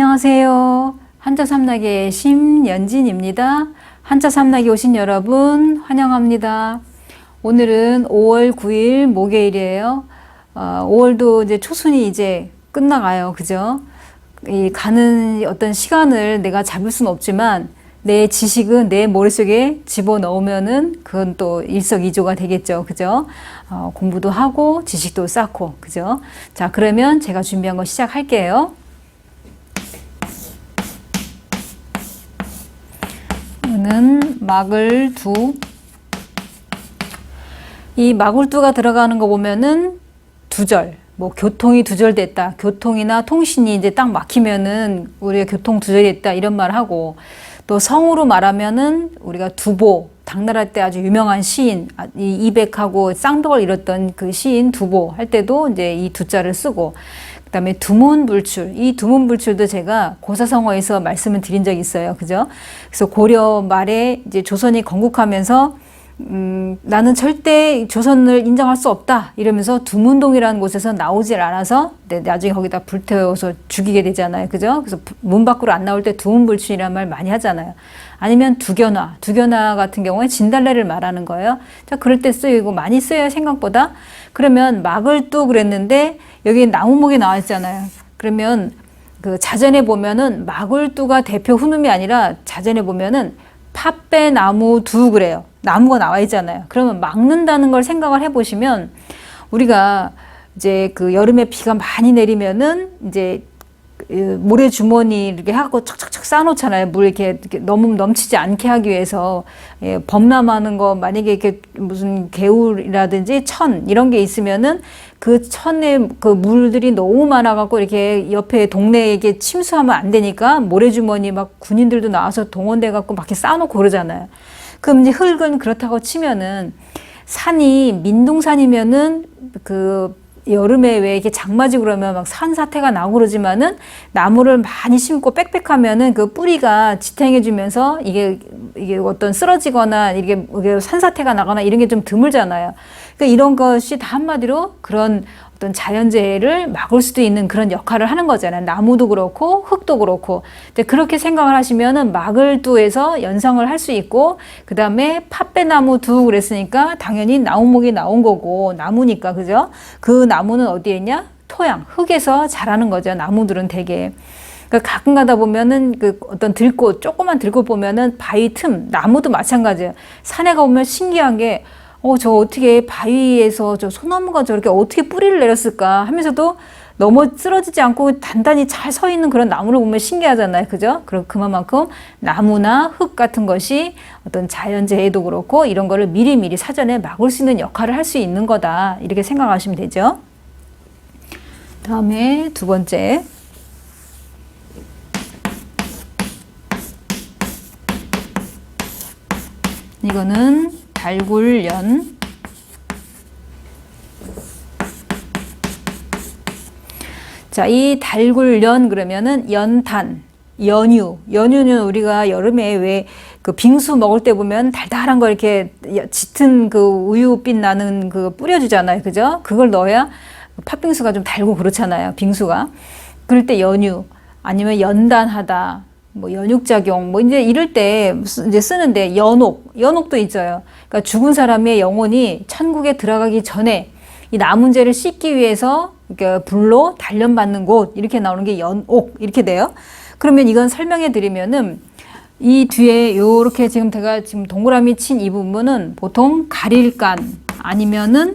안녕하세요. 한자 삼락의 심연진입니다. 한자 삼락에 오신 여러분 환영합니다. 오늘은 5월 9일 목요일이에요. 어, 5월도 이제 초순이 이제 끝나가요. 그죠? 이 가는 어떤 시간을 내가 잡을 수는 없지만 내 지식은 내 머릿속에 집어넣으면은 그건 또 일석이조가 되겠죠. 그죠? 어, 공부도 하고 지식도 쌓고. 그죠? 자, 그러면 제가 준비한 거 시작할게요. 이거는 막을 두. 이 마굴두가 들어가는 거 보면은 두절, 뭐 교통이 두절됐다, 교통이나 통신이 이제 딱 막히면은 우리가 교통 두절됐다 이런 말 하고 또 성으로 말하면은 우리가 두보 당나라 때 아주 유명한 시인 아, 이 이백하고 쌍벽을 이뤘던 그 시인 두보 할 때도 이제 이 두자를 쓰고 그 다음에 두문불출. 이 두문불출도 제가 고사성어에서 말씀을 드린 적이 있어요. 그죠? 그래서 고려 말에 이제 조선이 건국하면서 음, 나는 절대 조선을 인정할 수 없다 이러면서 두문동이라는 곳에서 나오질 않아서 네, 나중에 거기다 불태워서 죽이게 되잖아요. 그죠? 그래서 문 밖으로 안 나올 때 두문불출이라는 말 많이 하잖아요. 아니면 두견화. 두견화 같은 경우에 진달래를 말하는 거예요. 자 그럴 때 쓰이고 많이 쓰여요 생각보다. 그러면 막을 뚜 그랬는데 여기 나무목이 나와 있잖아요 그러면 그 자전에 보면은 마굴두가 대표 훈음이 아니라 자전에 보면은 팥배 나무 두 그래요. 나무가 나와 있잖아요. 그러면 막는다는 걸 생각을 해보시면 우리가 이제 그 여름에 비가 많이 내리면은 이제 그 모래 주머니 이렇게 하고 척척척 쌓아놓잖아요. 물 이렇게, 이렇게 너무 넘치지 않게 하기 위해서 예, 범람하는 거 만약에 이렇게 무슨 개울이라든지 천 이런 게 있으면은 그 천에 그 물들이 너무 많아갖고 이렇게 옆에 동네에 이게 침수하면 안 되니까 모래 주머니 막 군인들도 나와서 동원돼 갖고 막 이렇게 쌓아놓고 그러잖아요. 그럼 이제 흙은 그렇다고 치면은 산이 민둥산이면은 그 여름에 왜 이렇게 장마지고 그러면 막 산사태가 나고 그러지만은 나무를 많이 심고 빽빽하면은 그 뿌리가 지탱해주면서 이게 이게 어떤 쓰러지거나 이게 이게 산사태가 나거나 이런 게 좀 드물잖아요. 그러니까 이런 것이 다 한마디로 그런 어떤 자연재해를 막을 수도 있는 그런 역할을 하는 거잖아요. 나무도 그렇고 흙도 그렇고. 이제 그렇게 생각을 하시면은 막을 두에서 연상을 할 수 있고 그 다음에 팥배나무 두 그랬으니까 당연히 나무목이 나온 거고 나무니까 그죠? 그 나무는 어디에 있냐? 토양, 흙에서 자라는 거죠. 나무들은 되게. 그러니까 가끔 가다 보면은 그 어떤 들꽃, 조그만 들꽃 보면은 바위 틈, 나무도 마찬가지예요. 산에 가보면 신기한 게 어, 저 어떻게 바위에서 저 소나무가 저렇게 어떻게 뿌리를 내렸을까 하면서도 넘어 쓰러지지 않고 단단히 잘 서 있는 그런 나무를 보면 신기하잖아요. 그죠? 그럼 그만큼 나무나 흙 같은 것이 어떤 자연재해도 그렇고 이런 거를 미리미리 사전에 막을 수 있는 역할을 할 수 있는 거다. 이렇게 생각하시면 되죠. 다음에 두 번째. 이거는 달굴연. 자, 이 달굴연 그러면은 연탄, 연유. 연유는 우리가 여름에 왜 그 빙수 먹을 때 보면 달달한 거 이렇게 짙은 그 우유빛 나는 그 뿌려주잖아요. 그죠? 그걸 넣어야 팥빙수가 좀 달고 그렇잖아요. 빙수가. 그럴 때 연유. 아니면 연단하다. 뭐 연육작용 뭐 이제 이럴 때 이제 쓰는데 연옥 연옥도 있어요. 그러니까 죽은 사람의 영혼이 천국에 들어가기 전에 이 남은 죄를 씻기 위해서 그러니까 불로 단련받는 곳 이렇게 나오는 게 연옥 이렇게 돼요. 그러면 이건 설명해 드리면은 이 뒤에 요렇게 지금 제가 지금 동그라미 친 이 부분은 보통 가릴간 아니면은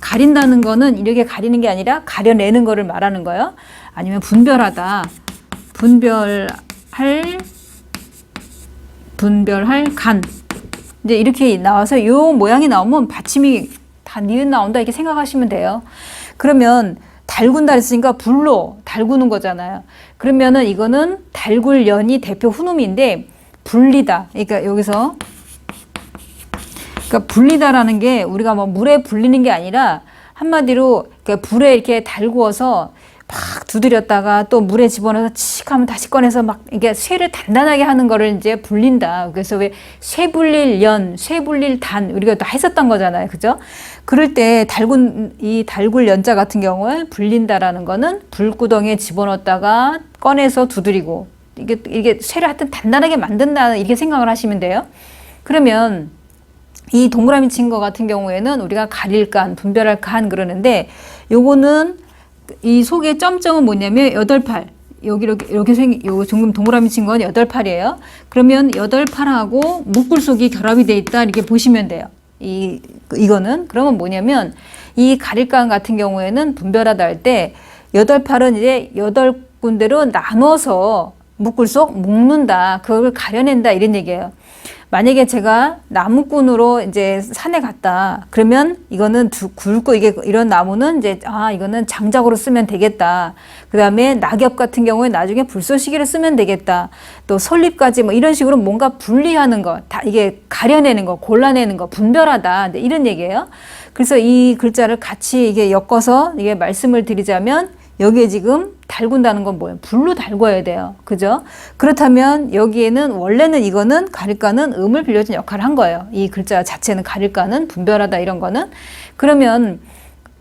가린다는 거는 이렇게 가리는 게 아니라 가려내는 거를 말하는 거예요. 아니면 분별하다. 분별 할 분별할 간 이제 이렇게 나와서 요 모양이 나오면 받침이 다 니은 나온다 이렇게 생각하시면 돼요. 그러면 달군다 했으니까 불로 달구는 거잖아요. 그러면은 이거는 달굴연이 대표 훈음인데 불리다. 그러니까 여기서 그러니까 불리다라는 게 우리가 뭐 물에 불리는 게 아니라 한마디로 그러니까 불에 이렇게 달구어서 막 두드렸다가 또 물에 집어넣어서 칙 하면 다시 꺼내서 막 이게 쇠를 단단하게 하는 거를 이제 불린다. 그래서 왜 쇠불릴 연, 쇠불릴 단 우리가 또 했었던 거잖아요. 그죠? 그럴 때 달군 이 달굴 연자 같은 경우에 불린다라는 거는 불구덩이에 집어넣었다가 꺼내서 두드리고 이게 이게 쇠를 하여튼 단단하게 만든다 이렇게 생각을 하시면 돼요. 그러면 이 동그라미 친 거 같은 경우에는 우리가 가릴 간, 분별할 간 그러는데 요거는 이 속에 점점은 뭐냐면 여덟 팔. 여기 이렇게 이렇게 생 요거 지금 동그라미 친 건 여덟 팔이에요. 그러면 여덟 팔하고 묶을 속이 결합이 돼 있다 이렇게 보시면 돼요. 이 이거는 그러면 뭐냐면 이 가릴간 같은 경우에는 분별하다 할 때 여덟 팔은 이제 여덟 군데로 나눠서 묶을 속 묶는다. 그걸 가려낸다 이런 얘기예요. 만약에 제가 나무꾼으로 이제 산에 갔다. 그러면 이거는 두, 굵고 이게 이런 나무는 이제 아 이거는 장작으로 쓰면 되겠다. 그 다음에 낙엽 같은 경우에 나중에 불쏘시개를 쓰면 되겠다. 또 설립까지 뭐 이런 식으로 뭔가 분리하는 거, 다 이게 가려내는 거, 골라내는 거, 분별하다. 이제 이런 얘기예요. 그래서 이 글자를 같이 이게 엮어서 이게 말씀을 드리자면 여기에 지금 달군다는 건 뭐예요? 불로 달궈야 돼요. 그죠? 그렇다면 여기에는 원래는 이거는 가릴까는 음을 빌려준 역할을 한 거예요. 이 글자 자체는 가릴까는 분별하다 이런 거는 그러면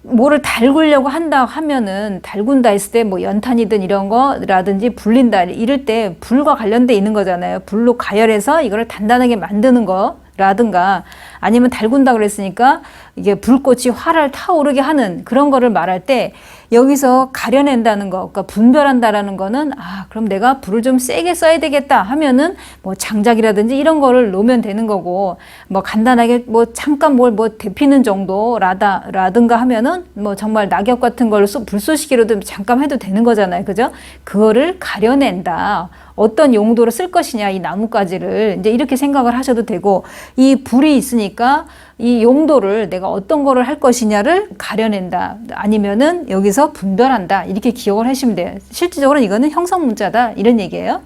뭐를 달구려고 한다 하면은 달군다 했을 때 뭐 연탄이든 이런 거라든지 불린다 이럴 때 불과 관련돼 있는 거잖아요. 불로 가열해서 이거를 단단하게 만드는 거 라든가 아니면 달군다 그랬으니까 이게 불꽃이 활을 타오르게 하는 그런 거를 말할 때 여기서 가려낸다는 거, 그러니까 분별한다라는 거는 아 그럼 내가 불을 좀 세게 써야 되겠다 하면은 뭐 장작이라든지 이런 거를 놓으면 되는 거고 뭐 간단하게 뭐 잠깐 뭘 뭐 데피는 정도라다 라든가 하면은 뭐 정말 낙엽 같은 걸 쏘- 불쏘시개로도 잠깐 해도 되는 거잖아요, 그죠? 그거를 가려낸다. 어떤 용도로 쓸 것이냐 이 나뭇가지를 이제 이렇게 생각을 하셔도 되고 이 불이 있으니까 이 용도를 내가 어떤 거를 할 것이냐를 가려낸다. 아니면은 여기서 분별한다. 이렇게 기억을 하시면 돼요. 실질적으로 이거는 형성 문자다. 이런 얘기예요.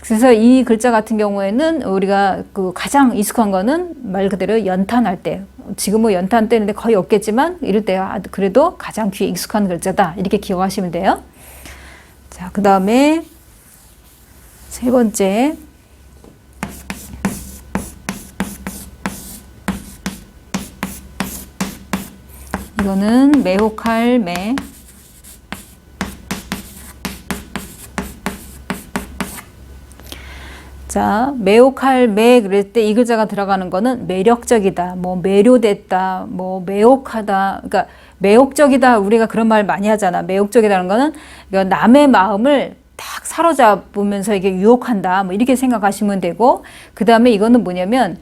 그래서 이 글자 같은 경우에는 우리가 그 가장 익숙한 거는 말 그대로 연탄할 때. 지금 뭐 연탄 때는데 거의 없겠지만 이럴 때 아, 그래도 가장 귀에 익숙한 글자다. 이렇게 기억하시면 돼요. 자 그 다음에 세 번째 이거는 매혹할 매 자, 매혹할 매 그럴 때 이 글자가 들어가는 거는 매력적이다, 뭐 매료됐다, 뭐 매혹하다. 그러니까 매혹적이다 우리가 그런 말 많이 하잖아. 매혹적이다는 거는 남의 마음을 딱 사로잡으면서 이게 유혹한다. 뭐 이렇게 생각하시면 되고 그 다음에 이거는 뭐냐면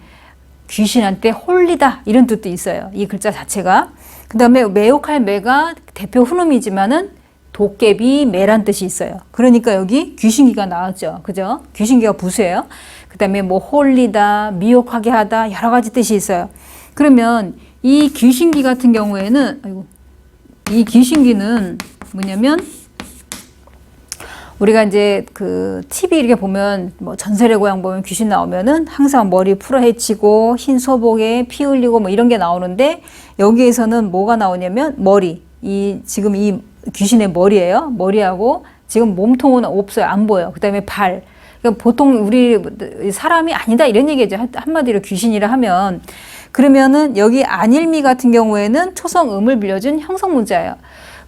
귀신한테 홀리다 이런 뜻도 있어요. 이 글자 자체가. 그 다음에 매혹할 매가 대표 훈음이지만은 도깨비 매란 뜻이 있어요. 그러니까 여기 귀신기가 나왔죠. 그죠? 귀신기가 부수예요. 그 다음에 뭐 홀리다, 미혹하게 하다 여러 가지 뜻이 있어요. 그러면 이 귀신기 같은 경우에는 아이고 이 귀신기는 뭐냐면 우리가 이제 그 TV 이렇게 보면 뭐 전설의 고향 보면 귀신 나오면은 항상 머리 풀어 헤치고 흰 소복에 피 흘리고 뭐 이런 게 나오는데 여기에서는 뭐가 나오냐면 머리. 이 지금 이 귀신의 머리예요. 머리하고 지금 몸통은 없어요. 안 보여 그다음에 발. 그러니까 보통 우리 사람이 아니다 이런 얘기죠. 한- 한마디로 귀신이라 하면. 그러면은 여기 안일미 같은 경우에는 초성 음을 빌려준 형성 문자예요.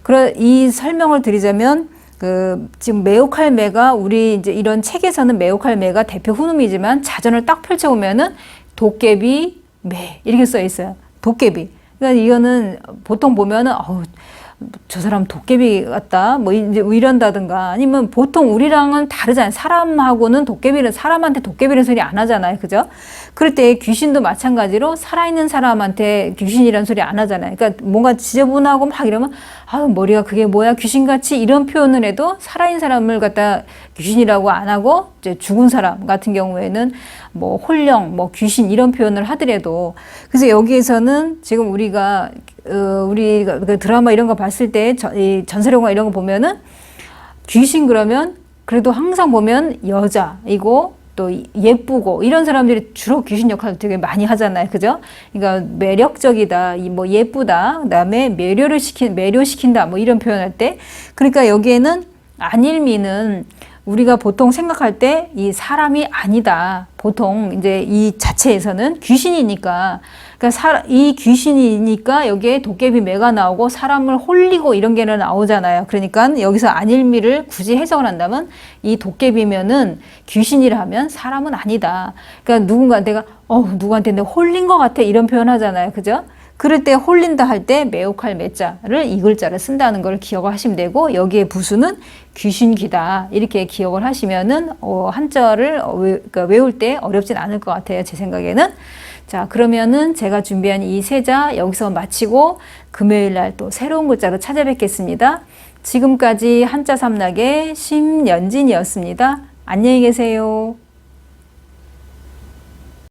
그래 이 설명을 드리자면 그 지금 매가 우리 이제 이런 책에서는 매가 대표 훈음이지만 자전을 딱 펼쳐 보면은 도깨비 매 이렇게 써 있어요. 도깨비. 그러니까 이거는 보통 보면은 어우 저 사람 도깨비 같다 뭐 이제 이런다든가 아니면 보통 우리랑은 다르잖아요 사람하고는 도깨비는 사람한테 도깨비는 소리 안 하잖아요 그죠 그럴 때 귀신도 마찬가지로 살아있는 사람한테 귀신이라는 소리 안 하잖아요 그러니까 뭔가 지저분하고 막 이러면 아 머리가 그게 뭐야? 귀신같이 이런 표현을 해도 살아있는 사람을 갖다 귀신이라고 안 하고 이제 죽은 사람 같은 경우에는 뭐 홀령 뭐 귀신 이런 표현을 하더라도 그래서 여기에서는 지금 우리가 어, 우리가 그 드라마 이런 거 봤을 때 전, 이 전설 영화 이런 거 보면은 귀신 그러면 그래도 항상 보면 여자이고 또 예쁘고 이런 사람들이 주로 귀신 역할을 되게 많이 하잖아요. 그죠? 그러니까 매력적이다, 이뭐 예쁘다, 그다음에 매료를 시킨 매료시킨다 뭐 이런 표현할 때 그러니까 여기에는 안일미는 우리가 보통 생각할 때 이 사람이 아니다. 보통 이제 이 자체에서는 귀신이니까 그러니까 사, 이 귀신이니까 여기에 도깨비 매가 나오고 사람을 홀리고 이런 게 나오잖아요. 그러니까 여기서 안일미를 굳이 해석을 한다면 이 도깨비면은 귀신이라 하면 사람은 아니다. 그러니까 누군가 내가 어 누구한테 내가 홀린 것 같아 이런 표현 하잖아요. 그죠? 그럴 때 홀린다 할 때 매혹할 매자를 이 글자를 쓴다는 걸 기억을 하시면 되고 여기에 부수는 귀신귀다 이렇게 기억을 하시면은 어, 한자를 어, 외, 그러니까 외울 때 어렵진 않을 것 같아요 제 생각에는. 자 그러면은 제가 준비한 이 세자 여기서 마치고 금요일 날 또 새로운 글자로 찾아뵙겠습니다. 지금까지 한자 삼락의 심연진이었습니다. 안녕히 계세요.